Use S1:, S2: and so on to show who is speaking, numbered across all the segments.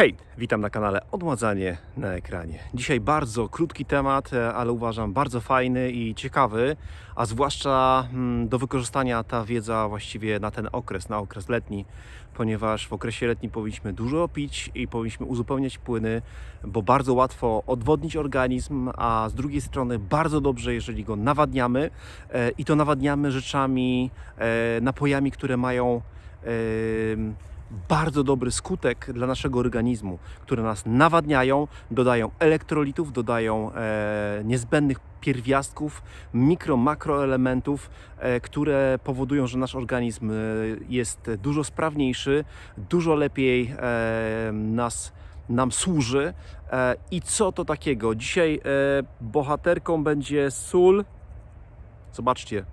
S1: Hej, witam na kanale Odmładzanie na ekranie. Dzisiaj bardzo krótki temat, e, ale uważam bardzo fajny i ciekawy, a zwłaszcza mm, do wykorzystania ta wiedza właściwie na ten okres, na okres letni, ponieważ w okresie letnim powinniśmy dużo pić i powinniśmy uzupełniać płyny, bo bardzo łatwo odwodnić organizm, a z drugiej strony bardzo dobrze, jeżeli go nawadniamy e, i to nawadniamy rzeczami, e, napojami, które mają bardzo dobry skutek dla naszego organizmu, które nas nawadniają, dodają elektrolitów, dodają e, niezbędnych pierwiastków, mikro, makroelementów, e, które powodują, że nasz organizm e, jest dużo sprawniejszy, dużo lepiej e, nas, nam służy. E, I co to takiego? Dzisiaj e, bohaterką będzie sól. Zobaczcie.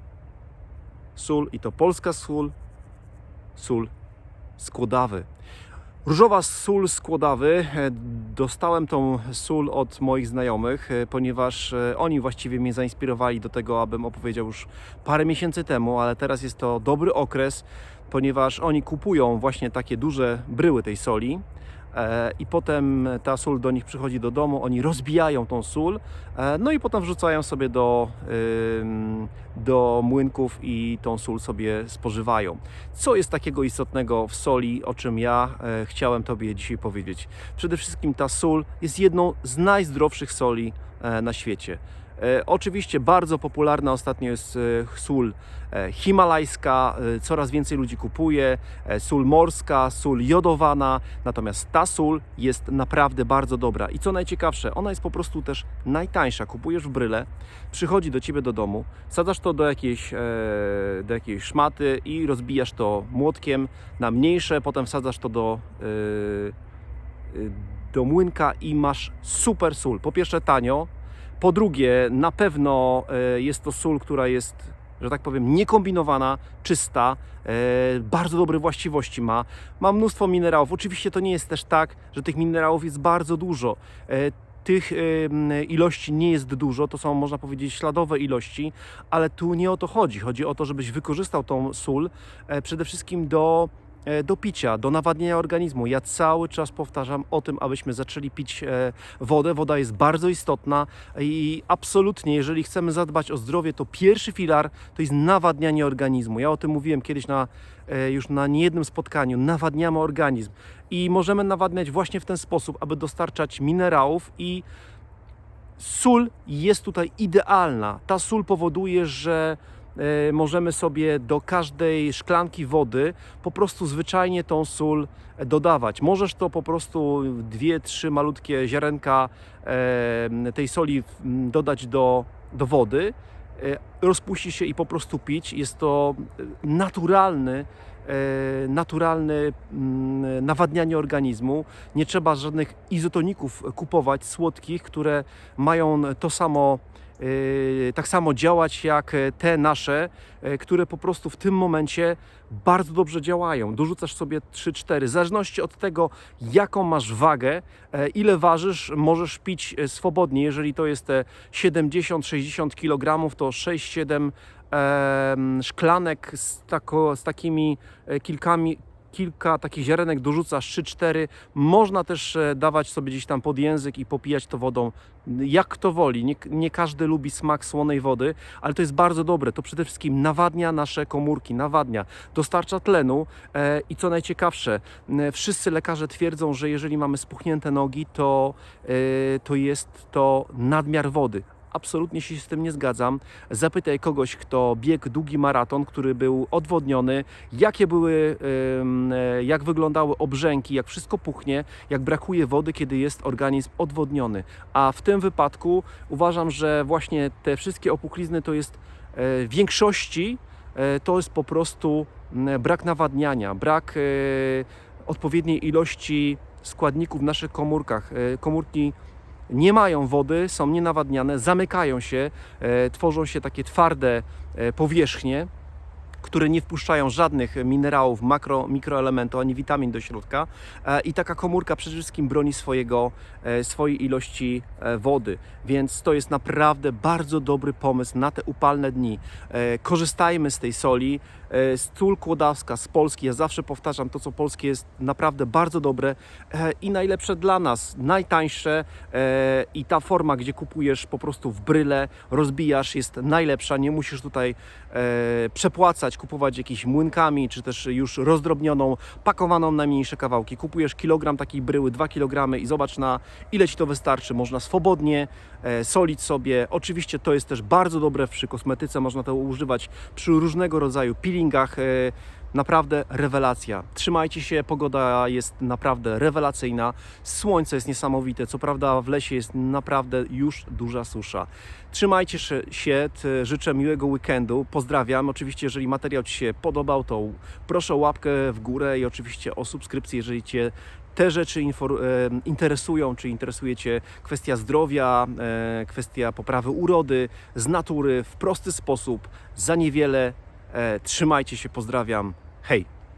S1: Sól i to polska sól. Sól skłodawy. Różowa sól skłodawy. E, Dostałem tą sól od moich znajomych, e, ponieważ e, oni właściwie mnie zainspirowali do tego, abym opowiedział już parę miesięcy temu, ale teraz jest to dobry okres, ponieważ oni kupują właśnie takie duże bryły tej soli. E, I potem ta sól do nich przychodzi do domu, oni rozbijają tą sól, e, no i potem wrzucają sobie do, do młynków i tą sól sobie spożywają. Co jest takiego istotnego w soli, o czym ja e, chciałem Tobie dzisiaj powiedzieć? Przede wszystkim ta sól jest jedną z najzdrowszych soli na świecie. E, oczywiście bardzo popularna ostatnio jest e, sól e, himalajska, coraz więcej ludzi kupuje, sól morska, sól jodowana, natomiast ta sól jest naprawdę bardzo dobra i co najciekawsze, ona jest po prostu też najtańsza. Kupujesz w bryle, przychodzi do Ciebie do domu, sadzasz to do jakiejś, do jakiejś szmaty i rozbijasz to młotkiem na mniejsze, potem wsadzasz to do, do młynka i masz super sól. Po pierwsze tanio, po drugie na pewno e, jest to sól, która jest że tak powiem, niekombinowana, czysta, e, bardzo dobre właściwości ma. Ma mnóstwo minerałów. Oczywiście to nie jest też tak, że tych minerałów jest bardzo dużo. E, tych ilości nie jest dużo, to są można powiedzieć śladowe ilości, ale tu nie o to chodzi. Chodzi o to, żebyś wykorzystał tą sól przede wszystkim do, do picia, do nawadniania organizmu. Ja cały czas powtarzam o tym, abyśmy zaczęli pić e, wodę. Woda jest bardzo istotna i absolutnie, jeżeli chcemy zadbać o zdrowie, to pierwszy filar to jest nawadnianie organizmu. Ja o tym mówiłem kiedyś na, e, już na niejednym spotkaniu. Nawadniamy organizm i możemy nawadniać właśnie w ten sposób, aby dostarczać minerałów i sól jest tutaj idealna. Ta sól powoduje, że e, możemy sobie do każdej szklanki wody po prostu zwyczajnie tą sól e, dodawać. Możesz to po prostu dwie, trzy malutkie ziarenka e, tej soli dodać do, do wody, e, rozpuści się i po prostu pić. Jest to e, naturalny e, naturalne nawadnianie organizmu. Nie trzeba żadnych izotoników kupować słodkich, które mają to samo e, tak samo działać jak te nasze, e, które po prostu w tym momencie bardzo dobrze działają. Dorzucasz sobie 3-4, w zależności od tego, jaką masz wagę, e, ile ważysz, możesz pić e, swobodnie. Jeżeli to jest te 70-60 kg, to 6-7 em, szklanek z, tako, z takimi e, kilkami, kilka takich ziarenek dorzucasz 3-4. Można też e, dawać sobie gdzieś tam pod język i popijać to wodą, jak kto woli. Nie, nie każdy lubi smak słonej wody, ale to jest bardzo dobre. To przede wszystkim nawadnia nasze komórki, nawadnia, dostarcza tlenu e, i co najciekawsze, m, wszyscy lekarze twierdzą, że jeżeli mamy spuchnięte nogi, to, e, to jest to nadmiar wody. Absolutnie się z tym nie zgadzam. Zapytaj kogoś, kto biegł długi maraton, który był odwodniony, jakie były, e, jak wyglądały obrzęki, jak wszystko puchnie, jak brakuje wody, kiedy jest organizm odwodniony. A w tym wypadku uważam, że właśnie te wszystkie opuchlizny to jest e, w większości e, to jest po prostu brak nawadniania, brak odpowiedniej ilości składników w naszych komórkach. Komórki nie mają wody, są nienawadniane, zamykają się, e, tworzą się takie twarde e, powierzchnie, które nie wpuszczają żadnych minerałów, makro, mikroelementów ani witamin do środka. E, I taka komórka przede wszystkim broni swojego, e, swojej ilości e, wody. Więc to jest naprawdę bardzo dobry pomysł na te upalne dni. Korzystajmy z tej soli. Sól kłodawska z Polski, ja zawsze powtarzam, to co polskie jest naprawdę bardzo dobre i najlepsze dla nas, najtańsze i ta forma, gdzie kupujesz po prostu w bryle, rozbijasz, jest najlepsza, nie musisz tutaj e, kupować jakimiś młynkami, czy też już rozdrobnioną, pakowaną na mniejsze kawałki. Kupujesz kilogram takiej bryły, dwa kilogramy i zobacz na ile Ci to wystarczy. Można swobodnie e, solić sobie. Oczywiście to jest też bardzo dobre przy kosmetyce, można to używać przy różnego rodzaju peelingach. Naprawdę rewelacja. Trzymajcie się, pogoda jest naprawdę rewelacyjna. Słońce jest niesamowite. Co prawda w lesie jest naprawdę już duża susza. Trzymajcie się- życzę miłego weekendu. Pozdrawiam. Oczywiście, jeżeli materiał Ci się podobał, to proszę o łapkę w górę i oczywiście o subskrypcję, jeżeli Cię te rzeczy e, interesują, czy interesuje Cię kwestia zdrowia, e, kwestia poprawy urody z natury w prosty sposób, za niewiele. E, Trzymajcie się, pozdrawiam. Hej!